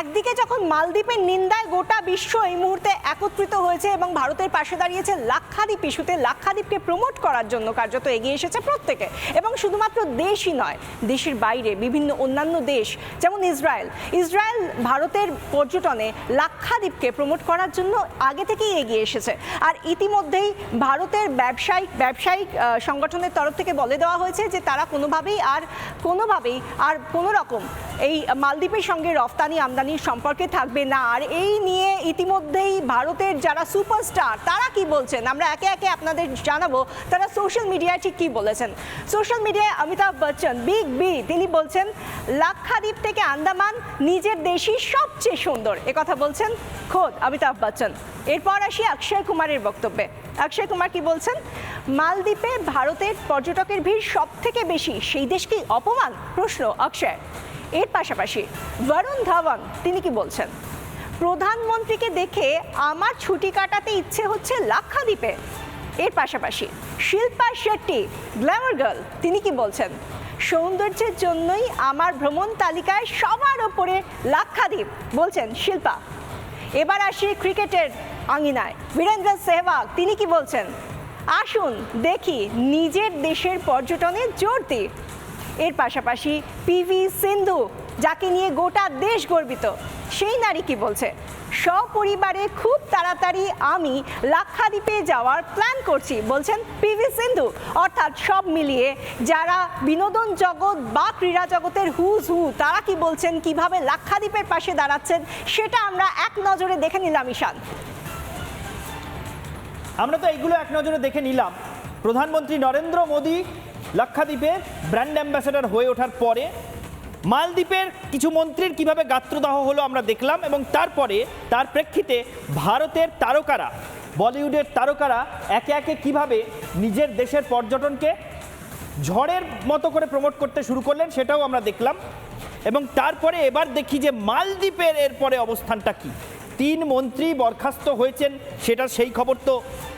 একদিকে যখন মালদ্বীপের নিন্দায় গোটা বিশ্ব এই মুহূর্তে একত্রিত হয়েছে এবং ভারতের পাশে দাঁড়িয়েছে লাক্ষাদ্বীপ ইস্যুতে লাক্ষাদ্বীপকে প্রমোট করার জন্য কার্যত এগিয়ে এসেছে প্রত্যেকে। এবং শুধুমাত্র দেশই নয়, দেশের বাইরে বিভিন্ন অন্যান্য দেশ, যেমন ইসরায়েল। ইসরায়েল ভারতের পর্যটনে লাক্ষাদ্বীপকে প্রমোট করার জন্য আগে থেকেই এগিয়ে এসেছে। আর ইতিমধ্যেই ভারতের ব্যবসায়িক ব্যবসায়িক সংগঠনের তরফ থেকে বলে দেওয়া হয়েছে যে তারা কোনোভাবেই আর কোনোভাবেই আর কোনো রকম এই মালদ্বীপের সঙ্গে রফতানি আমদানির সম্পর্কে থাকবে না। আর এই নিয়ে ইতিমধ্যেই ভারতের যারা সুপারস্টার, তারা কি বলছেন? আমরা একে একে আপনাদের জানাব, তারা সোশ্যাল মিডিয়ায় ঠিক কি বলেছেন? সোশ্যাল মিডিয়ায় অমিতাভ বচ্চন, বিগ বি, তিনি বলছেন, লাক্ষাদ্বীপ থেকে আন্দামান নিজের দেশই সবচেয়ে সুন্দর। কথা বলছেন খোদ অমিতাভ বচ্চন। এরপর আসি অক্ষয় কুমারের বক্তব্যে। অক্ষয় কুমার কি বলছেন? মালদ্বীপে ভারতের পর্যটকের ভিড় সব থেকে বেশি, সেই দেশ কি অপমান? প্রশ্ন অক্ষয়। এর পাশাপাশি বরুণ ধাওয়ান, তিনি কি বলছেন? প্রধানমন্ত্রীকে দেখে আমার ছুটি কাটাতে ইচ্ছে হচ্ছে লাক্ষাদ্বীপে। এর পাশাপাশি শিল্পা শেট্টি, গ্ল্যামার গার্ল, তিনি কি বলছেন? সৌন্দর্যের জন্যই আমার ভ্রমণ তালিকায় সবার ওপরে লাক্ষাদ্বীপ, বলছেন শিল্পা। এবার আসি ক্রিকেটের আঙিনায়। বীরেন্দ্র সেহবাগ তিনি কি বলছেন? আসুন দেখি নিজের দেশের পর্যটনে জোর দিই। এর পাশাপাশি পিভি সিন্ধু, যাকে নিয়ে গোটা দেশ গর্বিত, সেই নারী কি বলছে? সপরিবারে খুব তাড়াতাড়ি আমি লাক্ষাদ্বীপে যাওয়ার প্ল্যান করছি, বলছেন পিভি সিন্ধু। অর্থাৎ সব মিলিয়ে যারা বিনোদন জগৎ বা ক্রীড়া জগতের হুজ হু, তারা কি বলছেন, কীভাবে লাক্ষাদ্বীপের পাশে দাঁড়াচ্ছেন, সেটা আমরা এক নজরে দেখে নিলাম, ঈশান। আমরা তো এইগুলো এক নজরে দেখে নিলাম। প্রধানমন্ত্রী নরেন্দ্র মোদী লাক্ষাদ্বীপের ব্র্যান্ড অ্যাম্বাসেডর হয়ে ওঠার পরে মালদ্বীপের কিছু মন্ত্রীর কীভাবে গাত্রদাহ হলো আমরা দেখলাম এবং তারপরে তার প্রেক্ষিতে ভারতের তারকারা, বলিউডের তারকারা একে একে কীভাবে নিজের দেশের পর্যটনকে ঝড়ের মতো করে প্রমোট করতে শুরু করলেন সেটাও আমরা দেখলাম। এবং তারপরে এবার দেখি যে মালদ্বীপের এরপরে অবস্থানটা কি। তিন মন্ত্রী বরখাস্ত হয়েছেন সেটা সেই খবর তো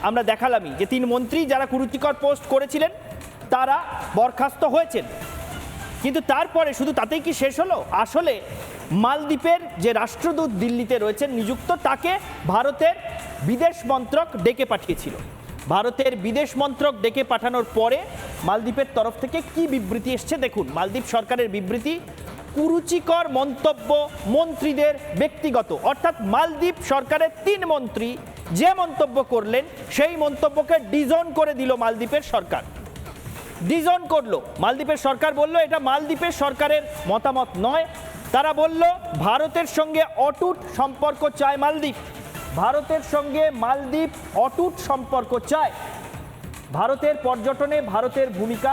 আমরা দেখালামই যে তিন মন্ত্রী যারা কুরুচিকর পোস্ট করেছিলেন তারা বরখাস্ত হয়েছেন। কিন্তু তারপরে শুধু তাতেই কি শেষ হলো? আসলে মালদ্বীপের যে রাষ্ট্রদূত দিল্লিতে রয়েছেন নিযুক্ত, তাকে ভারতের বিদেশ মন্ত্রক ডেকে পাঠিয়েছিল। ভারতের বিদেশ মন্ত্রক ডেকে পাঠানোর পরে মালদ্বীপের তরফ থেকে কি বিবৃতি এসছে দেখুন। মালদ্বীপ সরকারের বিবৃতি, কুরুচিকর মন্তব্য মন্ত্রীদের ব্যক্তিগত। অর্থাৎ মালদ্বীপ সরকারের তিন মন্ত্রী যে মন্তব্য করলেন, সেই মন্তব্যকে ডিজন করে দিল মালদ্বীপের সরকার। ডিজন করল। মালদ্বীপের সরকার বলল, এটা মালদ্বীপের সরকারের মতামত নয়। তারা বলল, ভারতের সঙ্গে অটুট সম্পর্ক চায় মালদ্বীপ। ভারতের সঙ্গে মালদ্বীপ অটুট সম্পর্ক চায়। ভারতের পর্যটনে ভারতের ভূমিকা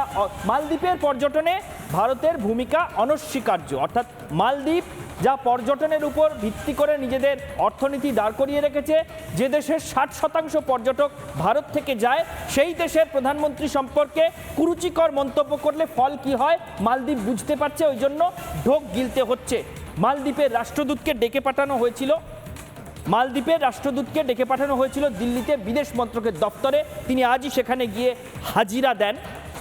মালদ্বীপের পর্যটনে ভারতের ভূমিকা অনস্বীকার্য। অর্থাৎ মালদ্বীপ যা পর্যটনের উপর ভিত্তি করে নিজেদের অর্থনীতি দাঁড় করিয়ে রেখেছে। যে দেশের ষাট শতাংশ পর্যটক ভারত থেকে যায়, সেই দেশের প্রধানমন্ত্রী সম্পর্কে কুরুচিকর মন্তব্য করলে ফল কি হয় মালদ্বীপ বুঝতে পারছে, ওই জন্য ঢোক গিলতে হচ্ছে। মালদ্বীপের রাষ্ট্রদূতকে ডেকে পাঠানো হয়েছিল। মালদ্বীপের রাষ্ট্রদূতকে ডেকে পাঠানো হয়েছিল দিল্লিতে বিদেশ মন্ত্রকের দপ্তরে। তিনি আজই সেখানে গিয়ে হাজিরা দেন।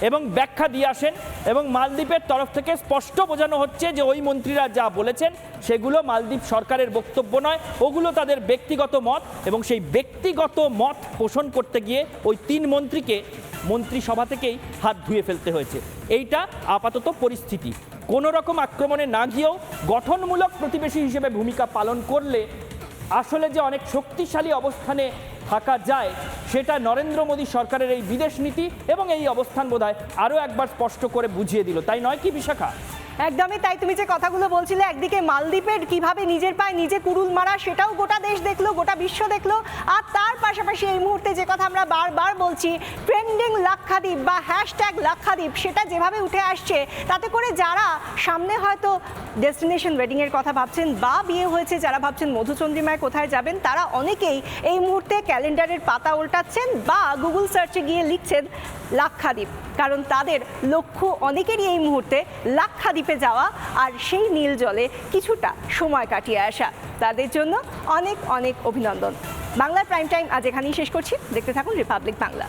এবং ব্যাখ্যা দিয়ে আসেন এবং মালদ্বীপের তরফ থেকে স্পষ্ট বোঝানো হচ্ছে যে ওই মন্ত্রীরা যা বলেছেন সেগুলো মালদ্বীপ সরকারের বক্তব্য নয়। ওগুলো তাদের ব্যক্তিগত মত এবং সেই ব্যক্তিগত মত পোষণ করতে গিয়ে ওই তিন মন্ত্রীকে, মন্ত্রিসভা থেকেই হাত ধুয়ে ফেলতে হয়েছে। এইটা আপাতত পরিস্থিতি। কোনো রকম আক্রমণে না গিয়েও গঠনমূলক প্রতিবেশী হিসেবে ভূমিকা পালন করলে আসলে যে অনেক শক্তিশালী অবস্থানে থাকা যায়, সেটা নরেন্দ্র মোদী সরকারের এই বিদেশ নীতি এবং এই অবস্থান বোধহয় আরও একবার স্পষ্ট করে বুঝিয়ে দিল। তাই নয় কি, বিশাখা? একদমই তাই, তুমি যে কথাগুলো বলছিলে, একদিকে মালদ্বীপের কীভাবে নিজের পায়ে নিজে কুরুল মারা, সেটাও গোটা দেশ দেখল, গোটা বিশ্ব দেখল, আর তার পাশাপাশি এই মুহূর্তে যে কথা আমরা বারবার বলছি ট্রেন্ডিং লাক্ষাদ্বীপ বা হ্যাশট্যাগ লাক্ষাদ্বীপ, সেটা যেভাবে উঠে আসছে, তাতে করে যারা সামনে হয়তো ডেস্টিনেশন ওয়েডিংয়ের কথা ভাবছেন বা বিয়ে হয়েছে, যারা ভাবছেন মধুচন্দ্রিমায় কোথায় যাবেন, তারা অনেকেই এই মুহূর্তে ক্যালেন্ডারের পাতা উল্টাচ্ছেন বা গুগল সার্চে গিয়ে লিখছেন লাক্ষাদ্বীপ। কারণ তাদের লক্ষ্য অনেকেরই এই মুহূর্তে লাক্ষাদ্বীপে যাওয়া আর সেই নীল জলে কিছুটা সময় কাটিয়ে আসা। তাদের জন্য অনেক অনেক অভিনন্দন। বাংলার প্রাইম টাইম আজ এখানেই শেষ করছি। দেখতে থাকুন রিপাবলিক বাংলা।